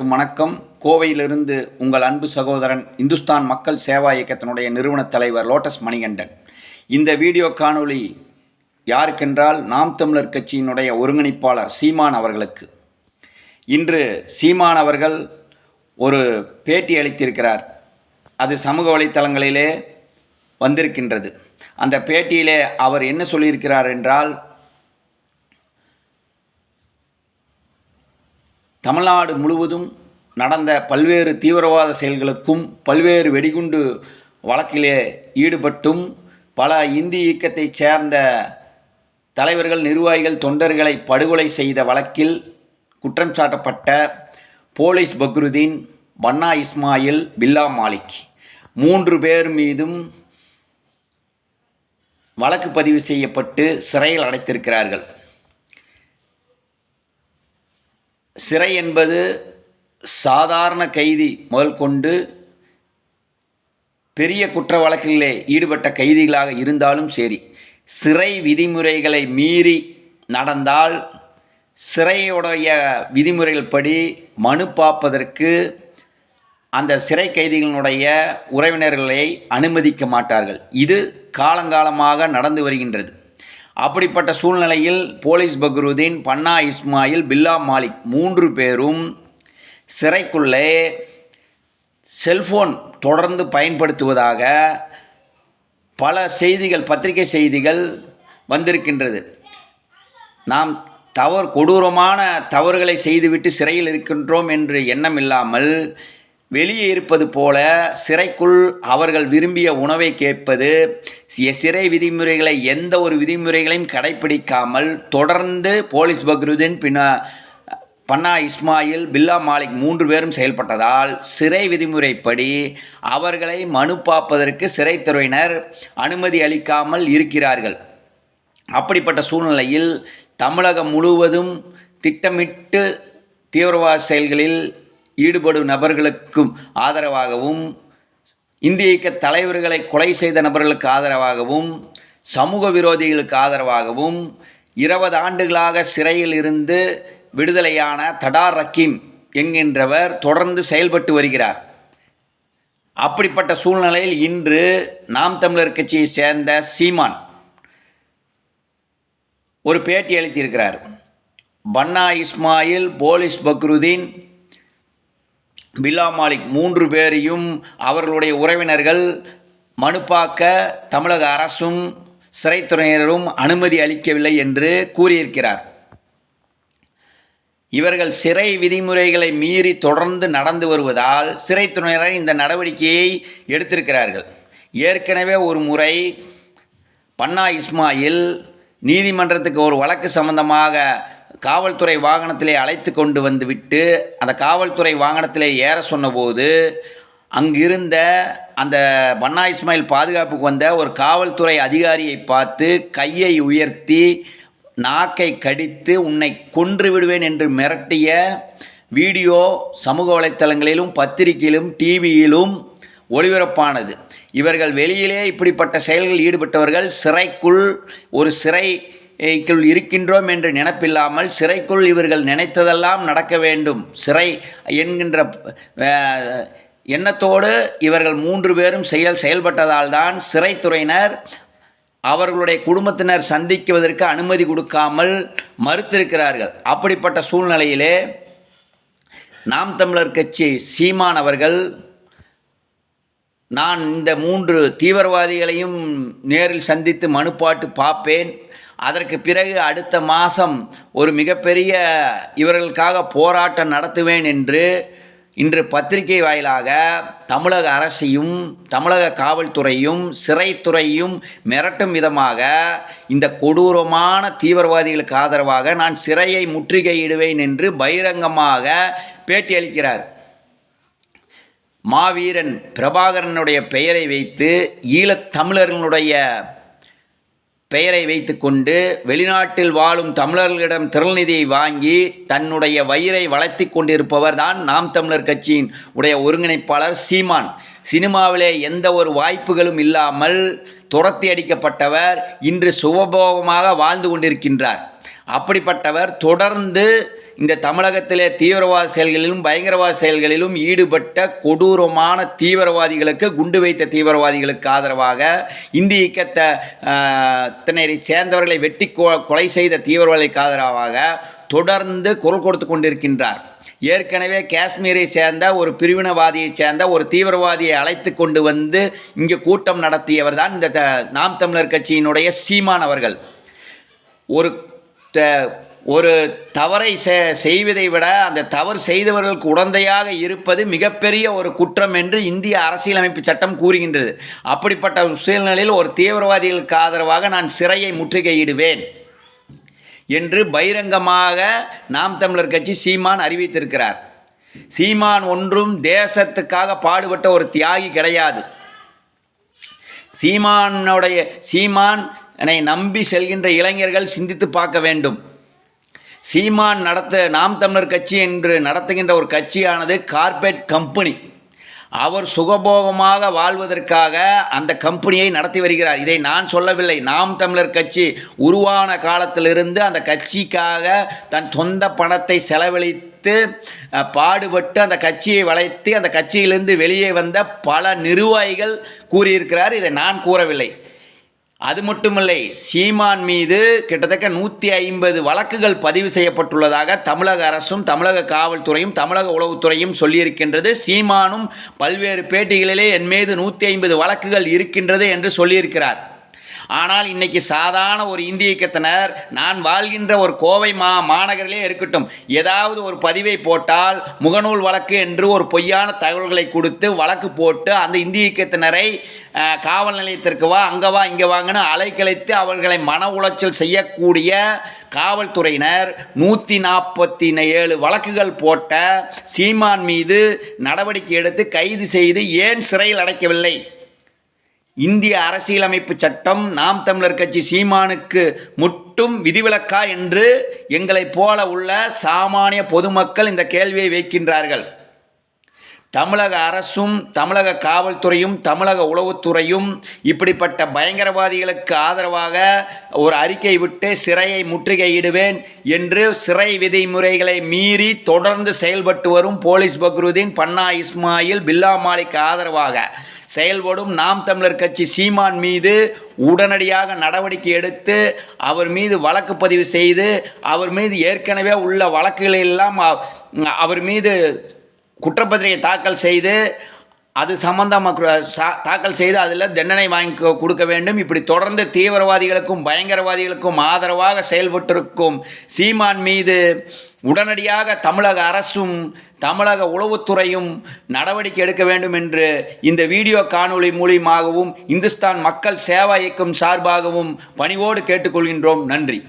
அனைவருக்கும் வணக்கம். கோவையிலிருந்து உங்கள் அன்பு சகோதரன் இந்துஸ்தான் மக்கள் சேவா இயக்கத்தினுடைய நிறுவனத் தலைவர் லோட்டஸ் மணிகண்டன். இந்த வீடியோ காணொளி யாருக்கென்றால் நாம் தமிழர் கட்சியினுடைய ஒருங்கிணைப்பாளர் சீமான் அவர்களுக்கு. இன்று சீமான் அவர்கள் ஒரு பேட்டி அளித்திருக்கிறார். அது சமூக வலைத்தளங்களிலே வந்திருக்கின்றது. அந்த பேட்டியிலே அவர் என்ன சொல்லியிருக்கிறார் என்றால் தமிழ்நாடு முழுவதும் நடந்த பல்வேறு தீவிரவாத செயல்களுக்கும் பல்வேறு வெடிகுண்டு வழக்கிலே ஈடுபட்டும் பல இந்தி இயக்கத்தைச் சேர்ந்த தலைவர்கள் நிர்வாகிகள் தொண்டர்களை படுகொலை செய்த வழக்கில் குற்றம் சாட்டப்பட்ட போலீஸ் பக்ருதீன் பன்னா இஸ்மாயில் பில்லா மாலிக். மூன்று பேர் மீதும் வழக்கு பதிவு செய்யப்பட்டு சிறையில் அடைத்திருக்கிறார்கள். சிறை என்பது சாதாரண கைதி முதல் கொண்டு பெரிய குற்ற வழக்கிலே ஈடுபட்ட கைதிகளாக இருந்தாலும் சரி சிறை விதிமுறைகளை மீறி நடந்தால் சிறையுடைய விதிமுறைகள் படி மனு பார்ப்பதற்கு அந்த சிறை கைதிகளினுடைய உறவினர்களை அனுமதிக்க மாட்டார்கள். இது காலங்காலமாக நடந்து வருகின்றது. அப்படிப்பட்ட சூழ்நிலையில் போலீஸ் பக்ருதீன் பன்னா இஸ்மாயில் பில்லா மாலிக் மூன்று பேரும் சிறைக்குள்ளே செல்ஃபோன் தொடர்ந்து பயன்படுத்துவதாக பல செய்திகள் பத்திரிகை செய்திகள் வந்திருக்கின்றது. நாம் தவறு கொடூரமான தவறுகளை செய்துவிட்டு சிறையில் இருக்கின்றோம் என்று எண்ணம் இல்லாமல் வெளியே இருப்பது போல சிறைக்குள் அவர்கள் விரும்பிய உணவை கேட்பது சிறை விதிமுறைகளை எந்த ஒரு விதிமுறைகளையும் கடைப்பிடிக்காமல் தொடர்ந்து போலீஸ் பக்ருதீன் பின்ன பன்னா இஸ்மாயில் பில்லா மாலிக் மூன்று பேரும் செயல்பட்டதால் சிறை விதிமுறைப்படி அவர்களை மனு பார்ப்பதற்கு சிறைத்துறையினர் அனுமதி அளிக்காமல் இருக்கிறார்கள். அப்படிப்பட்ட சூழ்நிலையில் தமிழகம் முழுவதும் திட்டமிட்டு தீவிரவாத செயல்களில் ஈடுபடும் நபர்களுக்கும் ஆதரவாகவும் இந்திய இயக்க தலைவர்களை கொலை செய்த நபர்களுக்கு ஆதரவாகவும் சமூக விரோதிகளுக்கு ஆதரவாகவும் இருபது ஆண்டுகளாக சிறையில் இருந்து விடுதலையான தடார் ரக்கீம் என்கின்றவர் தொடர்ந்து செயல்பட்டு வருகிறார். அப்படிப்பட்ட சூழ்நிலையில் இன்று நாம் தமிழர் கட்சியை சேர்ந்த சீமான் ஒரு பேட்டி அளித்திருக்கிறார். பன்னா இஸ்மாயில் போலீஸ் பக்ருதீன் பில்லா மாலிக் மூன்று பேரையும் அவர்களுடைய உறவினர்கள் மனுப்பாக்க தமிழக அரசும் சிறைத்துறையினரும் அனுமதி அளிக்கவில்லை என்று கூறியிருக்கிறார். இவர்கள் சிறை விதிமுறைகளை மீறி தொடர்ந்து நடந்து வருவதால் சிறைத்துறையினர் இந்த நடவடிக்கையை எடுத்திருக்கிறார்கள். ஏற்கனவே ஒரு முறை பன்னா இஸ்மாயில் நீதிமன்றத்துக்கு ஒரு வழக்கு சம்பந்தமாக காவல்துறை வாகனத்திலே அழைத்து கொண்டு வந்து விட்டு அந்த காவல்துறை வாகனத்திலே ஏற சொன்னபோது அங்கிருந்த அந்த பன்னா இஸ்மாயில் பாதுகாப்புக்கு வந்த ஒரு காவல்துறை அதிகாரியை பார்த்து கையை உயர்த்தி நாக்கை கடித்து உன்னை கொன்று விடுவேன் என்று மிரட்டிய வீடியோ சமூக வலைத்தளங்களிலும் பத்திரிகையிலும் டிவியிலும் ஒளிபரப்பானது. இவர்கள் வெளியிலே இப்படிப்பட்ட செயல்களில் ஈடுபட்டவர்கள் சிறைக்குள் ஒரு சிறை இக்குள் இருக்கின்றோம் என்று நினப்பில்லாமல் சிறைக்குள் இவர்கள் நினைத்ததெல்லாம் நடக்க வேண்டும். சிறை என்கின்ற எண்ணத்தோடு இவர்கள் மூன்று பேரும் செயல் செயல்பட்டதால் தான் சிறைத்துறையினர் அவர்களுடைய குடும்பத்தினர் சந்திக்குவதற்கு அனுமதி கொடுக்காமல் மறுத்திருக்கிறார்கள். அப்படிப்பட்ட சூழ்நிலையிலே நாம் தமிழர் கட்சி சீமான் அவர்கள் நான் இந்த மூன்று தீவிரவாதிகளையும் நேரில் சந்தித்து மனுப்பாட்டு பார்ப்பேன். அதற்கு பிறகு அடுத்த மாதம் ஒரு மிகப்பெரிய இவர்களுக்காக போராட்டம் நடத்துவேன் என்று இன்று பத்திரிகை வாயிலாக தமிழக அரசையும் தமிழக காவல்துறையும் சிறைத்துறையும் மிரட்டும் விதமாக இந்த கொடூரமான தீவிரவாதிகளுக்கு ஆதரவாக நான் சிறையை முற்றுகையிடுவேன் என்று பகிரங்கமாக பேட்டியளிக்கிறார் மாவீரன் பிரபாகரனுடைய பெயரை வைத்து ஈழத் தமிழர்களுடைய பெயரை வைத்துக்கொண்டு வெளிநாட்டில் வாழும் தமிழர்களிடம் திரள்நிதியை வாங்கி தன்னுடைய வயிறை வளர்த்தி கொண்டிருப்பவர் தான் நாம் தமிழர் கட்சியின் உடைய ஒருங்கிணைப்பாளர் சீமான். சினிமாவிலே எந்த ஒரு வாய்ப்புகளும் இல்லாமல் துரத்தி அடிக்கப்பட்டவர் இன்று சுபபோகமாக வாழ்ந்து கொண்டிருக்கின்றார். அப்படிப்பட்டவர் தொடர்ந்து இந்த தமிழகத்திலே தீவிரவாத செயல்களிலும் பயங்கரவாத செயல்களிலும் ஈடுபட்ட கொடூரமான தீவிரவாதிகளுக்கு குண்டு வைத்த தீவிரவாதிகளுக்கு ஆதரவாக இந்திய இயக்கத்தை சேர்ந்தவர்களை வெட்டி கொ- கொலை செய்த தீவிரவாதிகளுக்கு ஆதரவாக தொடர்ந்து குரல் கொடுத்து கொண்டிருக்கின்றார். ஏற்கனவே காஷ்மீரை சேர்ந்த ஒரு பிரிவினவாதியை சேர்ந்த ஒரு தீவிரவாதியை அழைத்து கொண்டு வந்து இங்கே கூட்டம் நடத்தியவர் தான் இந்த த- நாம் தமிழர் கட்சியினுடைய சீமான் அவர்கள். ஒரு த- ஒரு தவறை செ- செய்வதை விட அந்த தவறு செய்தவர்களுக்கு உடந்தையாக இருப்பது மிகப்பெரிய ஒரு குற்றம் என்று இந்திய அரசியலமைப்பு சட்டம் கூறுகின்றது. அப்படிப்பட்ட சூழ்நிலையில் ஒரு தீவிரவாதிகளுக்கு ஆதரவாக நான் சிறையை முற்றுகையிடுவேன் என்று பகிரங்கமாக நாம் தமிழர் கட்சி சீமான் அறிவித்திருக்கிறார். சீமான் ஒன்றும் தேசத்துக்காக பாடுபட்ட ஒரு தியாகி கிடையாது. சீமானுடைய சீமானை நம்பி செல்கின்ற இளைஞர்கள் சிந்தித்து பார்க்க வேண்டும். சீமான் நடத்த நாம் தமிழர் கட்சி என்று நடத்துகின்ற ஒரு கட்சியானது கார்ப்பரேட் கம்பெனி. அவர் சுகபோகமாக வாழ்வதற்காக அந்த கம்பெனியை நடத்தி வருகிறார். இதை நான் சொல்லவில்லை. நாம் தமிழர் கட்சி உருவான காலத்திலிருந்து அந்த கட்சிக்காக தன் சொந்த பணத்தை செலவழித்து பாடுபட்டு அந்த கட்சியை வளைத்து அந்த கட்சியிலிருந்து வெளியே வந்த பல நிர்வாகிகள் கூறியிருக்கிறார். இதை நான் கூறவில்லை. அது மட்டுமில்லை சீமான் மீது கிட்டத்தட்ட நூற்றி ஐம்பது வழக்குகள் பதிவு செய்யப்பட்டுள்ளதாக தமிழக அரசும் தமிழக காவல்துறையும் தமிழக உளவுத்துறையும் சொல்லியிருக்கின்றது. சீமானும் பல்வேறு பேட்டிகளிலே என் மீது நூற்றி ஐம்பது வழக்குகள் இருக்கின்றது என்று சொல்லியிருக்கிறார். ஆனால் இன்னைக்கு சாதாரண ஒரு இந்திய இயக்கத்தினர் நான் வாழ்கின்ற ஒரு கோவை மா மாநகரிலே இருக்கட்டும் ஏதாவது ஒரு பதிவை போட்டால் முகநூல் வழக்கு என்று ஒரு பொய்யான தகவல்களை கொடுத்து வழக்கு போட்டு அந்த இந்திய இயக்கத்தினரை காவல் நிலையத்திற்கு வா அங்கே வா இங்கே வாங்கன்னு அலைக்கழித்து அவர்களை மன உளைச்சல் செய்யக்கூடிய காவல்துறையினர் நூற்றி நாற்பத்தி ஏழு வழக்குகள் போட்ட சீமான் மீது நடவடிக்கை எடுத்து கைது செய்து ஏன் சிறையில் அடைக்கவில்லை? இந்திய அரசியலமைப்பு சட்டம் நாம் தமிழர் கட்சி சீமானுக்கு மட்டும் விதிவிலக்கா என்று எங்களைப் போல உள்ள சாமானிய பொதுமக்கள் இந்த கேள்வியை வைக்கின்றார்கள். தமிழக அரசும் தமிழக காவல்துறையும் தமிழக உளவுத்துறையும் இப்படிப்பட்ட பயங்கரவாதிகளுக்கு ஆதரவாக ஒரு அறிக்கை விட்டு சிறையை முற்றுகையிடுவேன் என்று சிறை விதிமுறைகளை மீறி தொடர்ந்து செயல்பட்டு வரும் போலீஸ் பக்ருதீன் பன்னா இஸ்மாயில் பில்லா மாலிக் ஆதரவாக செயல்படும் நாம் தமிழர் கட்சி சீமான் மீது உடனடியாக நடவடிக்கை எடுத்து அவர் மீது வழக்கு பதிவு செய்து அவர் மீது ஏற்கனவே உள்ள வழக்குகளெல்லாம் அவர் மீது குற்றப்பத்திரிகை தாக்கல் செய்து அது சம்பந்தமாக தாக்கல் செய்து அதில் தண்டனை வாங்கி கொடுக்க வேண்டும். இப்படி தொடர்ந்து தீவிரவாதிகளுக்கும் பயங்கரவாதிகளுக்கும் ஆதரவாக செயல்பட்டிருக்கும் சீமான் மீது உடனடியாக தமிழக அரசும் தமிழக உளவுத்துறையும் நடவடிக்கை எடுக்க வேண்டும் என்று இந்த வீடியோ காணொளி மூலியமாகவும் இந்துஸ்தான் மக்கள் சேவா இயக்கம் சார்பாகவும் பணிவோடு கேட்டுக்கொள்கின்றோம். நன்றி.